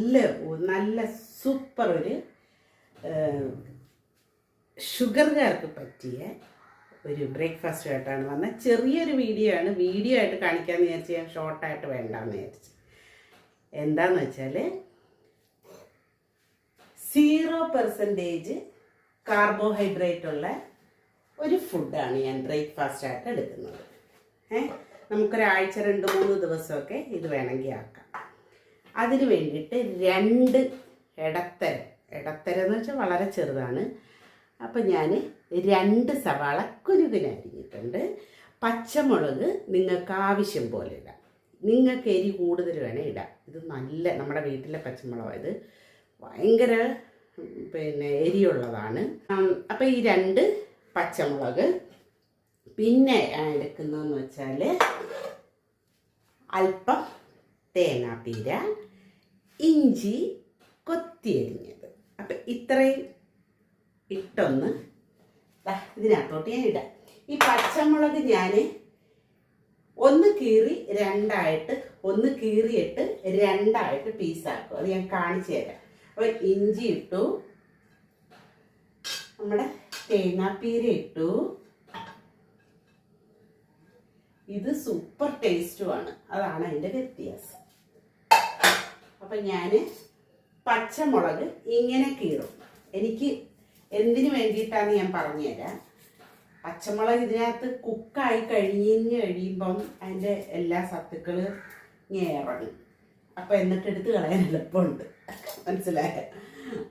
നല്ല നല്ല സൂപ്പർ ഒരു ഷുഗർകാർക്ക് പറ്റിയ ഒരു ബ്രേക്ക്ഫാസ്റ്റ് ആയിട്ടാണ് വന്നത്. ചെറിയൊരു വീഡിയോ ആണ്. വീഡിയോ ആയിട്ട് കാണിക്കാമെന്ന് വിചാരിച്ച് ഞാൻ ഷോർട്ടായിട്ട് വേണ്ടാന്ന് വിചാരിച്ചു. എന്താന്ന് വെച്ചാൽ സീറോ പെർസെന്റേജ് കാർബോഹൈഡ്രേറ്റ് ഉള്ള ഒരു ഫുഡാണ് ഞാൻ ബ്രേക്ക്ഫാസ്റ്റ് ആയിട്ട് എടുക്കുന്നത്. ഏഹ് നമുക്കൊരാഴ്ച രണ്ട് മൂന്ന് ദിവസമൊക്കെ ഇത് വേണമെങ്കിൽ ആക്കാം. അതിന് വേണ്ടിയിട്ട് രണ്ട് ഇടത്തരം ഇടത്തരം എന്ന് വെച്ചാൽ വളരെ ചെറുതാണ്. അപ്പം ഞാൻ രണ്ട് സവാള കുരുകുനരിഞ്ഞിട്ടുണ്ട് പച്ചമുളക് നിങ്ങൾക്ക് ആവശ്യം പോലെ ഇടാം. നിങ്ങൾക്ക് എരി കൂടുതൽ വേണേൽ ഇടാം. ഇത് നല്ല നമ്മുടെ വീട്ടിലെ പച്ചമുളക് ഇത്. ഭയങ്കര പിന്നെ എരിയുള്ളതാണ്. അപ്പം ഈ രണ്ട് പച്ചമുളക്. പിന്നെ എടുക്കുന്നതെന്ന് വെച്ചാൽ അല്പം തേങ്ങാപ്പീര ഇഞ്ചി കൊത്തിയരിഞ്ഞത്. അപ്പം ഇത്രയും ഇട്ടൊന്ന് ഇതിനകത്തോട്ട് ഞാൻ ഇടാം. ഈ പച്ചമുളക് ഞാൻ ഒന്ന് കീറി രണ്ടായിട്ട് ഒന്ന് കീറിയിട്ട് രണ്ടായിട്ട് പീസാക്കും. അത് ഞാൻ കാണിച്ചു തരാം. അപ്പോൾ ഇഞ്ചി ഇട്ടു. നമ്മുടെ തേങ്ങാപ്പീര ഇട്ടു. ഇത് സൂപ്പർ ടേസ്റ്റുമാണ്. അതാണ് അതിന്റെ വ്യത്യാസം. അപ്പം ഞാൻ പച്ചമുളക് ഇങ്ങനെ കീറും. എനിക്ക് എന്തിനു വേണ്ടിയിട്ടാന്ന് ഞാൻ പറഞ്ഞുതരാം? പച്ചമുളക് ഇതിനകത്ത് കുക്കായി കഴിഞ്ഞ് കഴിയുമ്പം അതിന്റെ എല്ലാ സത്തുക്കൾ ഇറങ്ങും. അപ്പം എന്നിട്ട് എടുത്ത് കളയാൻ എളുപ്പമുണ്ട്. മനസ്സിലായ?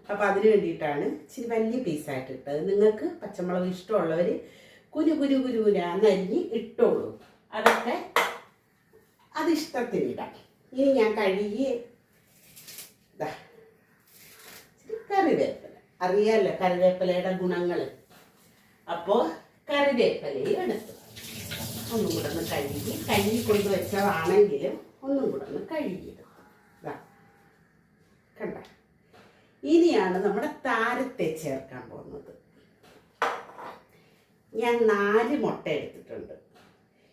അപ്പം അതിന് വേണ്ടിയിട്ടാണ് ഇച്ചിരി വലിയ പീസായിട്ട് ഇട്ടത്. നിങ്ങൾക്ക് പച്ചമുളക് ഇഷ്ടമുള്ളവർ കുരു കുരു കുരു കുരാന്നരിഞ്ഞ് ഇട്ടോളൂ. അതൊക്കെ അത് ഇഷ്ടത്തിനിടാം ഇനി ഞാൻ കഴുകി ദാ, ഇച്ചിരി കറിവേപ്പില. അറിയാമല്ലോ കറിവേപ്പിലയുടെ ഗുണങ്ങൾ അപ്പോ കറിവേപ്പിലയും എടുത്തു. ഒന്നും കൂടെ ഒന്ന് കഴുകി കഴുകി കൊണ്ടുവച്ചതാണെങ്കിലും ഒന്നും കൂടെ ഒന്ന് കഴുകിയിടും കണ്ട? ഇനിയാണ് നമ്മുടെ താരത്തെ ചേർക്കാൻ പോകുന്നത്. ഞാൻ നാല് മുട്ട എടുത്തിട്ടുണ്ട്.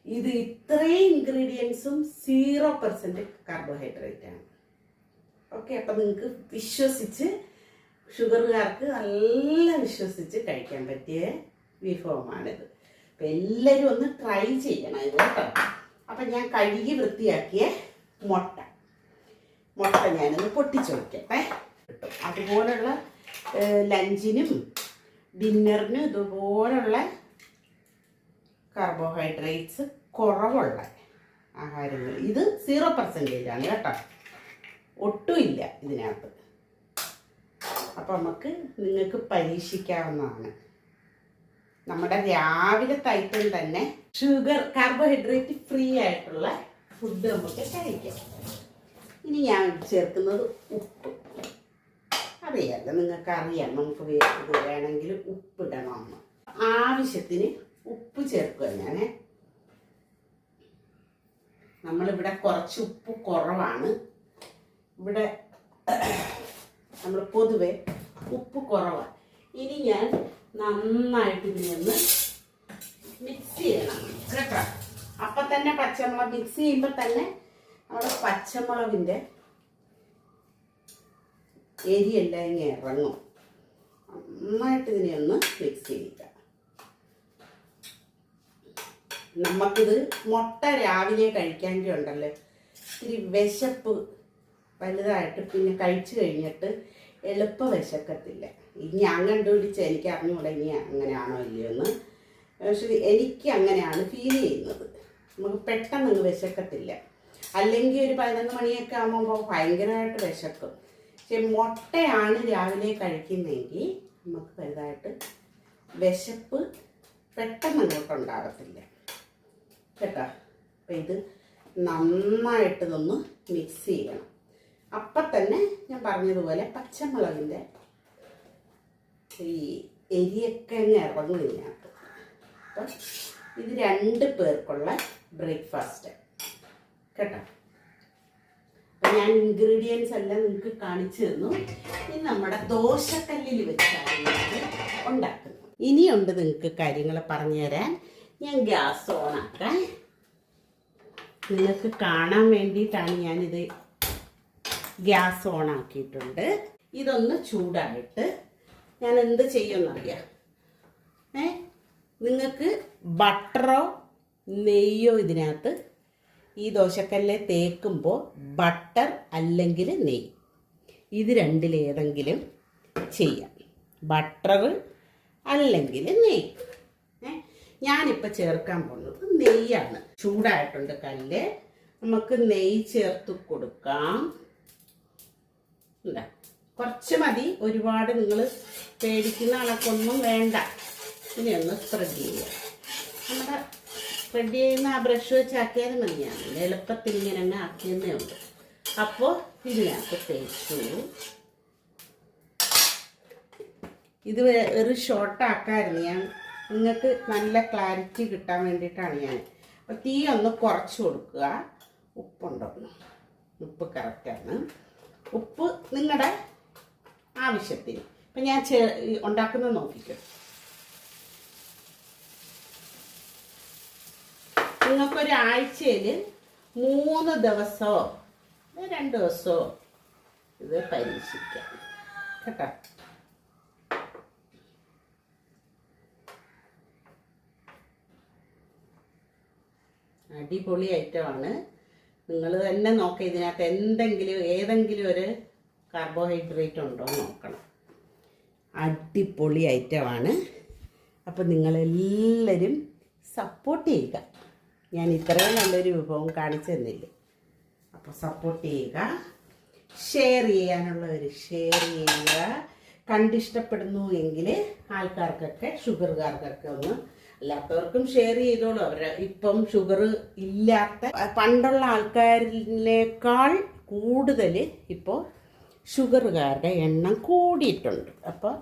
ഇത് ഇത്രയും ഇൻഗ്രീഡിയൻസും സീറോ പെർസെന്റ് കാർബോഹൈഡ്രേറ്റ് ആണ്. ഓക്കെ അപ്പം നിങ്ങൾക്ക് വിശ്വസിച്ച് ഷുഗറുകാർക്ക് നല്ല വിശ്വസിച്ച് കഴിക്കാൻ പറ്റിയ വിഭവമാണിത്. അപ്പം എല്ലാവരും ഒന്ന് ട്രൈ ചെയ്യണം ഇത് കേട്ടോ. അപ്പം ഞാൻ കഴുകി വൃത്തിയാക്കിയ മുട്ട. മുട്ട ഞാനൊന്ന് പൊട്ടിച്ചു വയ്ക്കട്ടെ കിട്ടും അതുപോലുള്ള ലഞ്ചിനും ഡിന്നറിനും ഇതുപോലുള്ള കാർബോഹൈഡ്രേറ്റ്സ് കുറവുള്ള ആഹാരങ്ങൾ. ഇത് സീറോ പെർസെന്റേജ് ആണ് കേട്ടോ. ഒട്ടുമില്ല ഇതിനകത്ത്. അപ്പം നമുക്ക് നിങ്ങൾക്ക് പരീക്ഷിക്കാവുന്നതാണ്. നമ്മുടെ രാവിലെ തൈറ്റം തന്നെ ഷുഗർ കാർബോഹൈഡ്രേറ്റ് ഫ്രീ ആയിട്ടുള്ള ഫുഡ് നമുക്ക് കഴിക്കാം. ഇനി ഞാൻ ചേർക്കുന്നത് ഉപ്പ്. അറിയാമല്ലോ നിങ്ങൾക്ക് അറിയാം നമുക്ക് ഇത് വേണമെങ്കിൽ ഉപ്പിടണമെന്ന് ആവശ്യത്തിന് ഉപ്പ് ചേർക്കുക ഞാൻ നമ്മളിവിടെ കുറച്ച് ഉപ്പ് കുറവാണ്. ഇവിടെ നമ്മൾ പൊതുവെ ഉപ്പ് കുറവാണ് ഇനി ഞാൻ നന്നായിട്ട് ഇതിനൊന്ന് മിക്സ് ചെയ്യണം. കേട്ടോ? അപ്പം തന്നെ പച്ചമുളക് മിക്സ് ചെയ്യുമ്പോൾ തന്നെ നമ്മുടെ പച്ചമുളകിന്റെ എരിയെല്ലാം ഇങ്ങനെ ഇറങ്ങും. നന്നായിട്ട് ഇതിനെ ഒന്ന് മിക്സ് ചെയ്യിക്കാം. നമുക്കിത് മുട്ട രാവിലെ കഴിക്കാമെങ്കിൽ ഉണ്ടല്ലോ. ഇത്തിരി വിശപ്പ് വലുതായിട്ട് പിന്നെ കഴിച്ചു കഴിഞ്ഞിട്ട് എളുപ്പ വിശക്കത്തില്ല. ഇനി ഞാൻ കണ്ടുപിടിച്ച് എനിക്ക് അറിഞ്ഞുകൂടെ ഇനി അങ്ങനെയാണോ ഇല്ലയോ എന്ന് പക്ഷെ എനിക്ക് അങ്ങനെയാണ് ഫീൽ ചെയ്യുന്നത്. നമുക്ക് പെട്ടെന്ന് അങ്ങ് വിശക്കത്തില്ല. അല്ലെങ്കിൽ ഒരു പതിനൊന്ന് മണിയൊക്കെ ആകുമ്പോൾ ഭയങ്കരമായിട്ട് വിശക്കും. പക്ഷെ മുട്ടയാണ് രാവിലെ കഴിക്കുന്നതെങ്കിൽ നമുക്ക് വലുതായിട്ട് വിശപ്പ് പെട്ടെന്ന് അങ്ങോട്ട് ഉണ്ടാകത്തില്ല. കേട്ടോ? അപ്പം ഇത് നന്നായിട്ടിതൊന്ന് മിക്സ് ചെയ്യണം. അപ്പം തന്നെ ഞാൻ പറഞ്ഞതുപോലെ പച്ചമുളകിന്റെ ഈ എരിയൊക്കെ അങ്ങ് ഇറങ്ങും ഇതിനകത്ത്. അപ്പം ഇത് രണ്ട് പേർക്കുള്ള ബ്രേക്ക്ഫാസ്റ്റ്. കേട്ടോ? അപ്പം ഞാൻ ഇൻഗ്രീഡിയൻസ് എല്ലാം നിങ്ങൾക്ക് കാണിച്ചു തന്നു. ഇനി നമ്മുടെ ദോശക്കല്ലിൽ വെച്ചാണ് ഉണ്ടാക്കുന്നത്. ഇനിയുണ്ട് നിങ്ങൾക്ക് കാര്യങ്ങൾ പറഞ്ഞു തരാൻ. ഞാൻ ഗ്യാസ് ഓണാക്കാം നിങ്ങൾക്ക് കാണാൻ വേണ്ടിയിട്ടാണ് ഞാനിത് ഗ്യാസ് ഓൺ ആക്കിയിട്ടുണ്ട് ഇതൊന്ന് ചൂടായിട്ട് ഞാൻ എന്ത് ചെയ്യുമെന്നറിയാം. ഏ നിങ്ങൾക്ക് ബട്ടറോ നെയ്യോ ഇതിനകത്ത് ഈ ദോശക്കല്ലെ തേക്കുമ്പോൾ ബട്ടർ അല്ലെങ്കിൽ നെയ്യ്. ഇത് രണ്ടിലേതെങ്കിലും ചെയ്യാം. ബട്ടർ അല്ലെങ്കിൽ നെയ്യ്. ഞാനിപ്പോൾ ചേർക്കാൻ പോകുന്നത് നെയ്യാണ്. ചൂടായിട്ടുണ്ട് കല്ല്. നമുക്ക് നെയ്യ് ചേർത്ത് കൊടുക്കാം. ഇല്ല. കുറച്ച് മതി. ഒരുപാട് നിങ്ങൾ പേടിക്കുന്ന കണക്കൊന്നും വേണ്ട. ഇനി ഒന്ന് സ്പ്രെഡ് ചെയ്യുക. നമ്മുടെ സ്പ്രെഡ് ചെയ്യുന്ന ആ ബ്രഷ് വെച്ച് മതിയാണ്. എളുപ്പത്തിൽ ഇങ്ങനെ തന്നെ ആക്കിയെന്നേ ഉണ്ട് അപ്പോൾ ഇതിനകത്ത് തേച്ചു ഇത് ഒരു ഷോർട്ടാക്കായിരുന്നു ഞാൻ നിങ്ങൾക്ക് നല്ല ക്ലാരിറ്റി കിട്ടാൻ വേണ്ടിയിട്ടാണ് ഞാൻ. അപ്പോൾ തീ ഒന്ന് കുറച്ച് കൊടുക്കുക. ഉപ്പുണ്ടോ? ഉപ്പ് കറക്റ്റാണ് ഉപ്പ് നിങ്ങളുടെ ആവശ്യത്തിന്. ഇപ്പം ഞാൻ ചേ ഉണ്ടാക്കുന്നത് നോക്കിക്കോ. നിങ്ങൾക്കൊരാഴ്ചയിൽ മൂന്ന് ദിവസമോ രണ്ട് ദിവസമോ ഇത് പരീക്ഷിക്കാം. കേട്ടോ? അടിപൊളി ഐറ്റമാണ്. നിങ്ങൾ തന്നെ നോക്കുക ഇതിനകത്ത് എന്തെങ്കിലും ഏതെങ്കിലും ഒരു കാർബോഹൈഡ്രേറ്റ് ഉണ്ടോ നോക്കണം. അടിപൊളി ഐറ്റമാണ് അപ്പം നിങ്ങളെല്ലാവരും സപ്പോർട്ട് ചെയ്യുക. ഞാൻ ഇത്രയും നല്ലൊരു വിഭവം കാണിച്ചു തന്നില്ലേ? അപ്പോൾ സപ്പോർട്ട് ചെയ്യുക. ഷെയർ ചെയ്യാനുള്ളവർ ഷെയർ ചെയ്യുക. കണ്ടിഷ്ടപ്പെടുന്നു എങ്കിൽ ആൾക്കാർക്കൊക്കെ ഷുഗർകാർക്കൊക്കെ ഒന്ന് അല്ലാത്തവർക്കും ഷെയർ ചെയ്തോളൂ. അവർ ഇപ്പം ഷുഗർ ഇല്ലാത്ത പണ്ടുള്ള ആൾക്കാരിനേക്കാൾ കൂടുതൽ ഇപ്പോൾ ഷുഗറുകാരുടെ എണ്ണം കൂടിയിട്ടുണ്ട്. അപ്പോൾ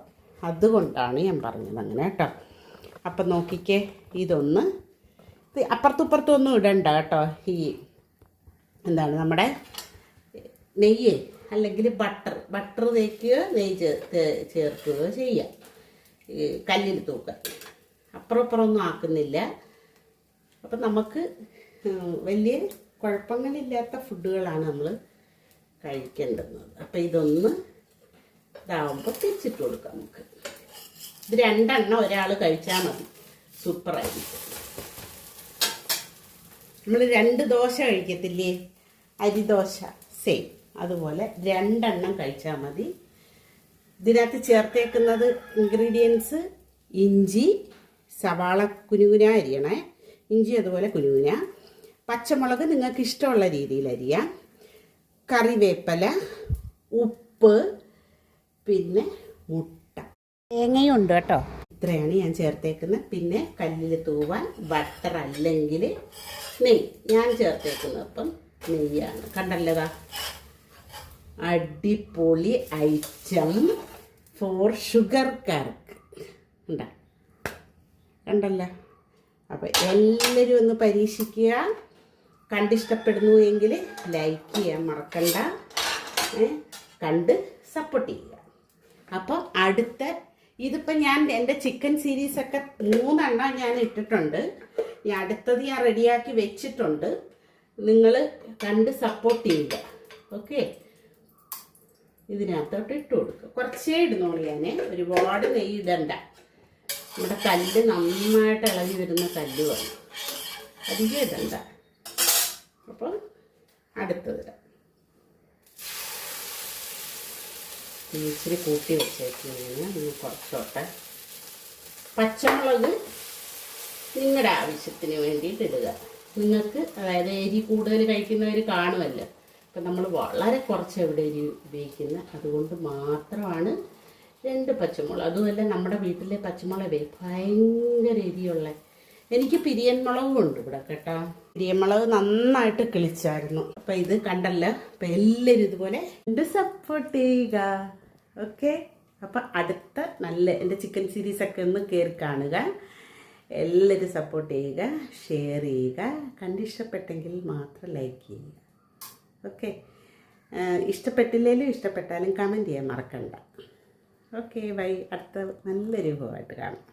അതുകൊണ്ടാണ് ഞാൻ പറഞ്ഞത് അങ്ങനെ കേട്ടോ. അപ്പം നോക്കിക്കേ ഇതൊന്ന് അപ്പുറത്തുപ്പുറത്തൊന്നും ഇടണ്ട കേട്ടോ. ഈ എന്താണ് നമ്മുടെ നെയ്യ് അല്ലെങ്കിൽ ബട്ടർ ബട്ടർ തേക്കുകയോ നെയ്യ് ചേർക്കുകയോ ചെയ്യാം ഈ കല്ലിൽ തൂക്കാൻ അപ്പുറം ഇപ്പുറം ആക്കുന്നില്ല. അപ്പം നമുക്ക് വലിയ കുഴപ്പങ്ങളില്ലാത്ത ഫുഡുകളാണ് നമ്മൾ കഴിക്കേണ്ടുന്നത്. അപ്പം ഇതൊന്ന് ഇതാവുമ്പോൾ തിരിച്ചിട്ട് കൊടുക്കാം നമുക്ക്. ഇത് രണ്ടെണ്ണം ഒരാൾ കഴിച്ചാൽ മതി. സൂപ്പറായിരിക്കും. നമ്മൾ രണ്ട് ദോശ കഴിക്കത്തില്ലേ? അരിദോശ സെയിം അതുപോലെ രണ്ടെണ്ണം കഴിച്ചാൽ മതി. ഇതിനകത്ത് ചേർത്തേക്കുന്നത് ഇൻഗ്രീഡിയൻസ് ഇഞ്ചി സവാള കുനുകുന അരിയണേ. ഇഞ്ചി അതുപോലെ കുനുകുന. പച്ചമുളക് നിങ്ങൾക്ക് ഇഷ്ടമുള്ള രീതിയിൽ അരിയാം. കറിവേപ്പില ഉപ്പ് പിന്നെ മുട്ട. തേങ്ങയും ഉണ്ട് കേട്ടോ. ഇത്രയാണ് ഞാൻ ചേർത്തേക്കുന്നത്. പിന്നെ കല്ലിൽ തൂവാൻ ബട്ടർ അല്ലെങ്കിൽ നെയ്യ്. ഞാൻ ചേർത്തേക്കുന്നത് അപ്പം നെയ്യാണ്. കണ്ടല്ലതാ? അടിപൊളി ഐറ്റം ഫോർ ഷുഗർക്കാർക്ക് ഉണ്ടാ? കണ്ടല്ല അപ്പോൾ എല്ലാവരും ഒന്ന് പരീക്ഷിക്കുക. കണ്ടിഷ്ടപ്പെടുന്നു എങ്കിൽ ലൈക്ക് ചെയ്യാൻ മറക്കണ്ട. കണ്ട് സപ്പോർട്ട് ചെയ്യുക. അപ്പോൾ അടുത്ത ഇതിപ്പോൾ ഞാൻ എന്റെ ചിക്കൻ സീരീസൊക്കെ മൂന്നെണ്ണം ഞാൻ ഇട്ടിട്ടുണ്ട്. ഞാൻ അടുത്തത് ഞാൻ റെഡിയാക്കി വെച്ചിട്ടുണ്ട്. നിങ്ങൾ കണ്ട് സപ്പോർട്ട് ചെയ്യുക. ഓക്കെ ഇതിനകത്തോട്ട് ഇട്ട് കൊടുക്കുക. കുറച്ചേ ഇടുന്നുള്ളൂ ഞാൻ ഒരുപാട് നെയ്യ് ഇടണ്ട. നമ്മുടെ കല്ല് നന്നായിട്ട് ഇളകി വരുന്ന കല്ല് വേണം. അധികം ഇടണ്ട. അപ്പോൾ അടുത്തത് ഇടാം. ഇച്ചിരി കൂട്ടി വെച്ചേക്കുന്നതിന് ഒന്ന് കുറച്ചോട്ടെ. പച്ചമുളക് നിങ്ങളുടെ ആവശ്യത്തിന് വേണ്ടിയിട്ട് ഇടുക. നിങ്ങൾക്ക് അതായത് എരി കൂടുതൽ കഴിക്കുന്നവർ കാണുമല്ലോ. അപ്പം നമ്മൾ വളരെ കുറച്ച് എവിടെ എരി ഉപയോഗിക്കുന്നത് അതുകൊണ്ട് മാത്രമാണ് രണ്ട് പച്ചമുളക്. അതുമല്ല നമ്മുടെ വീട്ടിലെ പച്ചമുളക് ഭയങ്കര എരിയുള്ള എനിക്ക് പിരിയൻ മുളകും ഉണ്ട് ഇവിടെ കേട്ടോ. പിരിയൻ മുളക് നന്നായിട്ട് കിളിച്ചായിരുന്നു. അപ്പം ഇത് കണ്ടല്ലോ അപ്പം എല്ലാവരും ഇതുപോലെ സപ്പോർട്ട് ചെയ്യുക. ഓക്കെ അപ്പം അടുത്ത നല്ല എന്റെ ചിക്കൻ സീരീസൊക്കെ ഒന്ന് കയറി കാണുക. എല്ലാവരും സപ്പോർട്ട് ചെയ്യുക ഷെയർ ചെയ്യുക. കണ്ടിഷ്ടപ്പെട്ടെങ്കിൽ മാത്രം ലൈക്ക് ചെയ്യുക. ഓക്കെ ഇഷ്ടപ്പെട്ടില്ലെങ്കിലും ഇഷ്ടപ്പെട്ടാലും കമന്റ് ചെയ്യാൻ മറക്കണ്ട. Okay bye. അടുത്ത നല്ലൊരു വിഭവമായിട്ട് കാണാം.